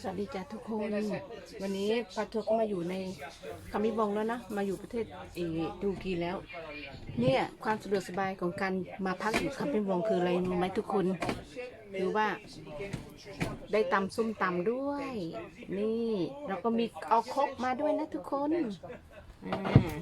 สวัสดีจ้ะทุกคน วันนี้ปาทัวร์ก็มาอยู่ในคามิบองแล้วนะ มาอยู่ประเทศเอตูรกีแล้ว เนี่ยความสะดวกสบายของการมาพักอยู่คามิบองคืออะไรรู้ไหมทุกคนคือว่า ได้ตำส้มตำด้วย นี่แล้วก็มีเอาครกมาด้วยนะทุกคนอ่า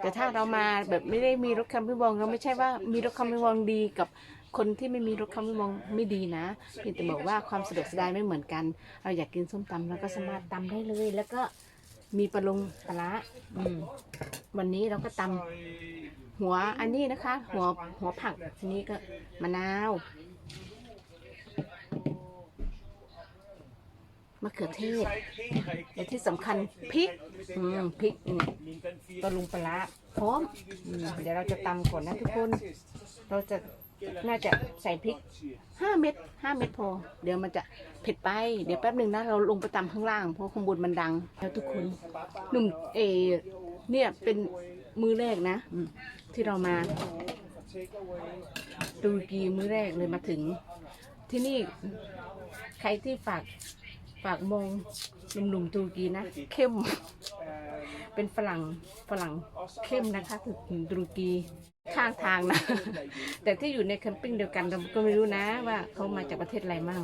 แต่ถ้าเรามาแบบไม่ได้มีรถคามิบองเราไม่ใช่ว่ามีรถคามิบองดีกับ คนที่ไม่มีรถคามิบองไม่ดีนะเพียงแต่บอกว่าความสะดวกสบายไม่เหมือนกันเราอยากกินส้มตำเราก็สามารถตำได้เลย แล้วก็มีปลาลงปลาร้าอืมวันนี้เราก็ตำหัวอันนี้นะคะ หัวหัวผักทีนี้ก็มะนาวมะเขือเทศและที่สำคัญพริก อืมพริกนี่ปลาลุงปลาร้าพร้อมอืมเดี๋ยวเราจะตำก่อนนะทุกคน เราจะ น่าจะใส่พริกห้าเม็ดห้าเม็ดพอ เดี๋ยวมันจะเผ็ดไป เดี๋ยวแป๊บหนึ่งนะเราลงไปตำข้างล่างเพราะข้างบนมันดัง แล้วทุกคนหนุ่มเออเนี่ยเป็นมือแรกนะอืมที่เรามาตุรกีมือแรกเลยมาถึง ที่นี่ใครที่ฝากฝากมองหนุ่มๆตุรกีนะเข้ม เป็นฝรั่งฝรั่งเข้มนะคะถึงตุรกี ข้างทางนะ แต่ที่อยู่ในแคมปิ้งเดียวกันเราก็ไม่รู้นะว่าเขามาจากประเทศอะไรมั่ง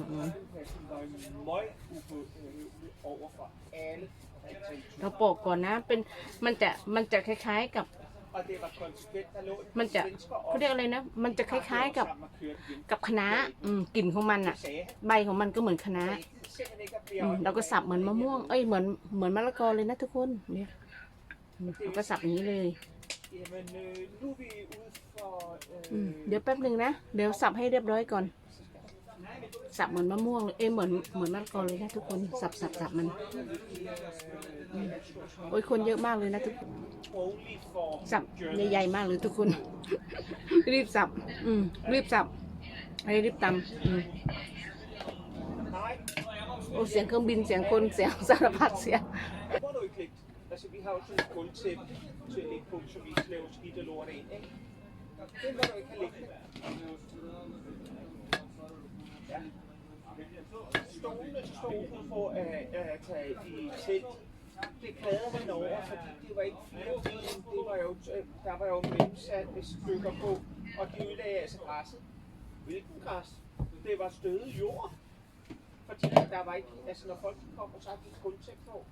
เราโปอกก่อนนะ เป็นมันจะมันจะคล้ายๆกับ มันจะเขาเรียกอะไรนะ มันจะคล้ายๆกับกับคณะอืมกลิ่นของมันอะใบของมันก็เหมือนคณะอืมเราก็สับเหมือนมะม่วง เอ้ยเหมือนเหมือนมะละกอเลยนะทุกคนเนี่ยเราก็สับอย่างนี้เลย อืมเดี๋ยวแป๊บหนึ่งนะ เดี๋ยวสับให้เรียบร้อยก่อน สับเหมือนมะม่วงเลยเอ้ยเหมือนเหมือนมะละกอเลยนะทุกคน สับสับสับมันอืมโอ้ยคนเยอะมากเลยนะทุกคนสับใหญ่ๆมากเลยทุกคน รีบสับ อืมรีบสับให้รีบตำอืมโอ้เสียงเครื่องบินเสียงคนเสียงสารพัดเสียง Hvor du ikke lægge, altså vi har jo sådan et gulvtæppe til at lægge på, så vi ikke laver skidt og lort ind, ikke? Det må du ikke have liggende. Ja. Stolene stod hun for at, at tage i telt. Det klagede han over, fordi det var ikke fire. Det var jo, der var jo mellemsatte stykker på, og de ødelagde altså græsset. Hvilken græs? Det var støde jord. Fordi der var ikke, altså når folk kom og så har de kun gulvtæppe på,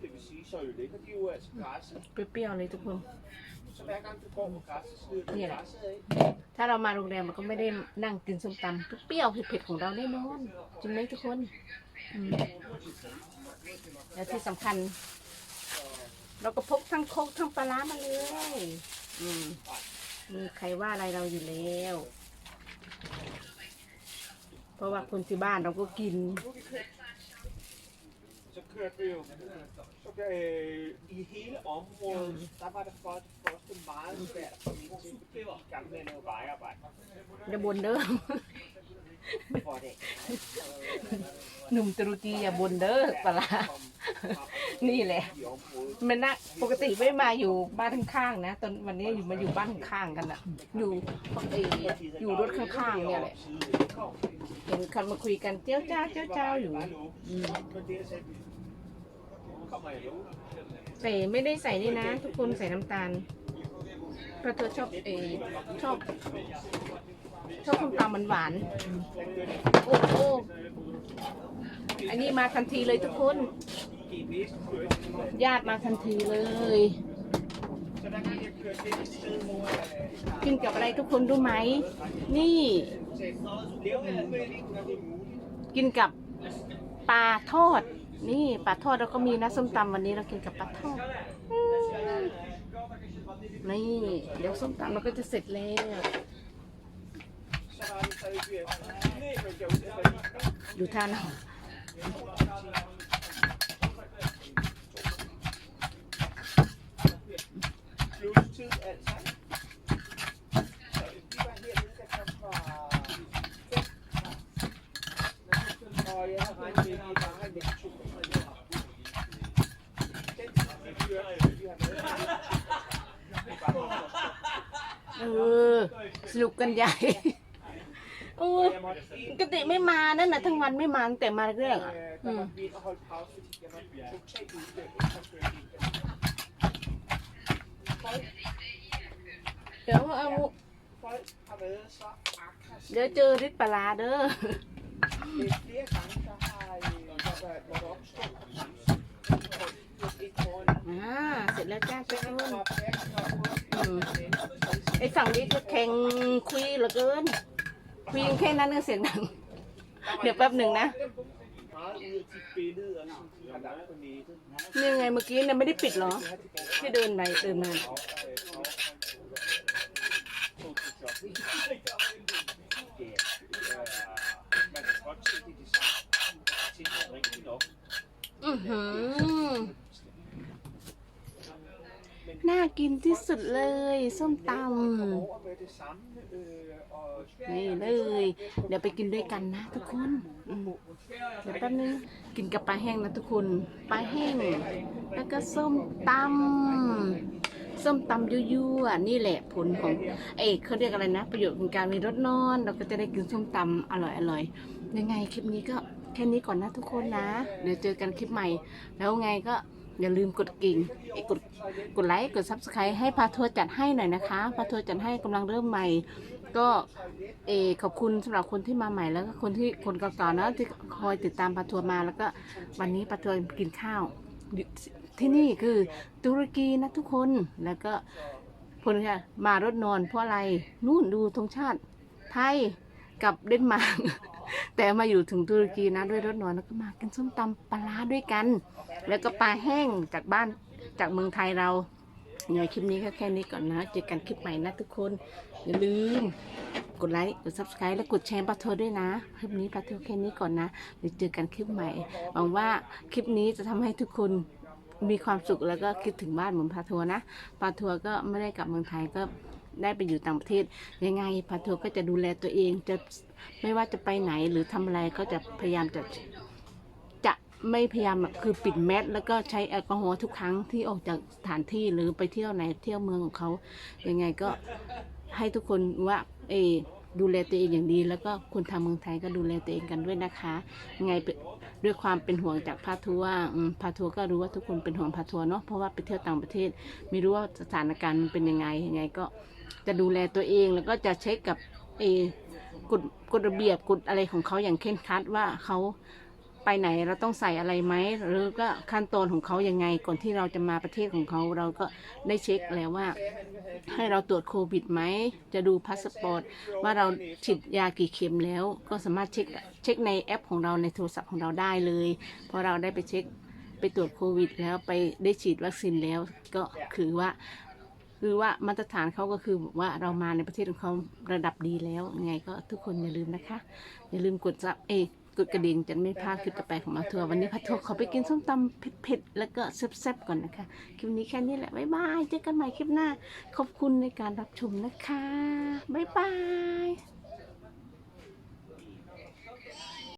เปรี้ยวๆเลยทุกคน Så hver gang du går på græsset, slider du Ja. græsset af. ถ้าเรามาโรงแรมมันก็ไม่ได้นั่งกินส้มตำเปรี้ยวๆเผ็ดๆของเราแน่นอนจริงไหมทุกคนอืมแล้วที่สำคัญ เราก็พกทั้งโคกทั้งปลาร้ามาเลยอืมมีใครว่าอะไรเราอยู่แล้ว เพราะว่าคนที่บ้านเราก็กิน Så kørte vi jo. Så øh, i hele området, der var det for det første meget svært at komme ind til, fordi de gamle lavede vejarbejde. อย่าบนเด้อ For det หนุ่มตุรกีอย่าบนเด้อปลาร้านี่แหละ i området. มันนะปกติไม่มาอยู่บ้านข้างๆนะตอนวันนี้อยู่มาอยู่บ้านข้างๆกันอะอยู่เอออยู่รถข้างๆเนี่ยแหละเห็นคนมาคุยกันเจ้าเจ้าเจ้าเจ้าอยู่ อืม Men det er så kommer jeg jo. ใส่ไม่ได้ใส่นี่นะ ทุกคนใส่น้ำตาลเพราะเธอชอบเอชอบชอบส้มตำมันหวานโอ้โอ้อันนี้มาทันทีเลยทุกคน ญาติมาทันทีเลยกินกับอะไรทุกคนรู้ไหม นี่ กินกับปลาทอด นี่ปลาทอดเราก็มีนะส้มตำวันนี้เรากินกับปลาทอดอืมนี่ เดี๋ยวส้มตำเราก็จะเสร็จแล้ว Så var det så ikke, øh, nej, men jeg vil ดูท่าเรา ลุกกันใหญ่ปกติไม่มานั่นนะทั้งวันไม่มาแต่มาเรื่องเดี๋ยวเอาเดี๋ยวเจอริดปลาเด้ออ่าเสร็จแล้วจ้าเจ้า ไอ้ฝั่งนี้ก็แข่งคุยเหลือเกิน คุยแค่นั้นก็เสียงดัง เดี๋ยวแป๊บหนึ่งนะ นี่ไงเมื่อกี้เนี่ยไม่ได้ปิดเหรอ ที่เดินไปเดินมาอือหือ น่ากินที่สุดเลย ส้มตำนี่เลย เดี๋ยวไปกินด้วยกันนะทุกคนเดี๋ยวแป๊บนึงกินกับปลาแห้งนะทุกคนปลาแห้ง แล้วก็ส้มตำส้มตำยั่วๆนี่แหละผลของ เอ้ยเขาเรียกอะไรนะ ประโยชน์ของการมีรถนอน เราก็จะได้กินส้มตำอร่อยๆยังไงคลิปนี้ก็แค่นี้ก่อนนะทุกคนนะ เดี๋ยวเจอกันคลิปใหม่ แล้วไงก็ อย่าลืมกดกิ่งเอ้กดกดไลค์กดซับสไครต์ให้พาทัวร์จัดให้หน่อยนะคะพาทัวร์จัดให้กำลังเริ่มใหม่ ก็เออขอบคุณสำหรับคนที่มาใหม่แล้วก็คนที่คนเก่าๆนะที่คอยติดตามปาทัวร์มาแล้วก็วันนี้ปาทัวร์กินข้าว ที่นี่คือตุรกีนะทุกคนแล้วก็ผลค่ะมารถนอนเพราะอะไรนู่นดูธงชาติไทยกับเดนมาร์ก แต่มาอยู่ถึงตุรกีนะด้วยรถนอนแล้วก็มากินส้มตำปลาด้วยกัน แล้วก็ปลาแห้งจากบ้านจากเมืองไทยเราเดี๋ยคลิปนี้ก็แค่นี้ก่อนนะ เจอกันคลิปใหม่นะทุกคน อย่าลืม กดไลค์ กด subscribe และกดแชร์ปะโทด้วยนะ คลิปนี้ปะโทแค่นี้ก่อนนะเดี๋ยวเจอกันคลิปใหม่ หวังว่าคลิปนี้จะทำให้ทุกคนมีความสุขแล้วก็คิดถึงบ้านเหมือนปาทัวร์นะปาทัวร์ก็ไม่ได้กลับเมืองไทยก็ ได้ไปอยู่ต่างประเทศ ยังไงปาทัวร์ก็จะดูแลตัวเองจะไม่ว่าจะไปไหนหรือทำอะไรก็จะพยายามจะจะไม่พยายามแบบคือปิดแมสแล้วก็ใช้แอลกอฮอล์ทุกครั้งที่ออกจากสถานที่หรือไปเที่ยวไหนเที่ยวเมืองของเขายังไงก็ให้ทุกคนว่าเออดูแลตัวเองอย่างดี แล้วก็คนทางเมืองไทยก็ดูแลตัวเองกันด้วยนะคะยังไงด้วยความเป็นห่วงจากพาทัวร์พาทัวร์ก็รู้ว่าทุกคนเป็นห่วงพาทัวร์เนาะเพราะว่าไปเที่ยวต่างประเทศ ไม่รู้ว่าสถานการณ์มันเป็นยังไงยังไงก็ จะดูแลตัวเองแล้วก็จะเช็คกับเอกฎกฎระเบียบกฎอะไรของเขาอย่างเคร่งครัดว่าเขาไปไหนเราต้องใส่อะไรไหมหรือก็ขั้นตอนของเขายังไงก่อนที่เราจะมาประเทศของเขาเราก็ได้เช็คแล้วว่า ให้เราตรวจโควิดไหมจะดูพาสปอร์ตว่าเราฉีดยากี่เข็มแล้ว ก็สามารถเช็คเช็คในแอปของเราในโทรศัพท์ของเราได้เลยเพราะเราได้ไปเช็คไปตรวจโควิด แล้วไปได้ฉีดวัคซีนแล้วก็คือว่า คือว่ามาตรฐานเขาก็คือบอกว่าเรามาในประเทศของเขาระดับดีแล้วยังไงก็ทุกคนอย่าลืมนะคะ อย่าลืมกดซับเอกดกระดิ่งจะไม่พลาดคลิปต่อไปของมาทัวร์วันนี้พัททัวร์ขอไปกินส้มตำเผ็ดๆแล้วก็แซ่บๆก่อนนะคะคลิปนี้แค่นี้แหละบ๊ายบายเจอกันใหม่คลิปหน้า ขอบคุณในการรับชมนะคะบ๊ายบาย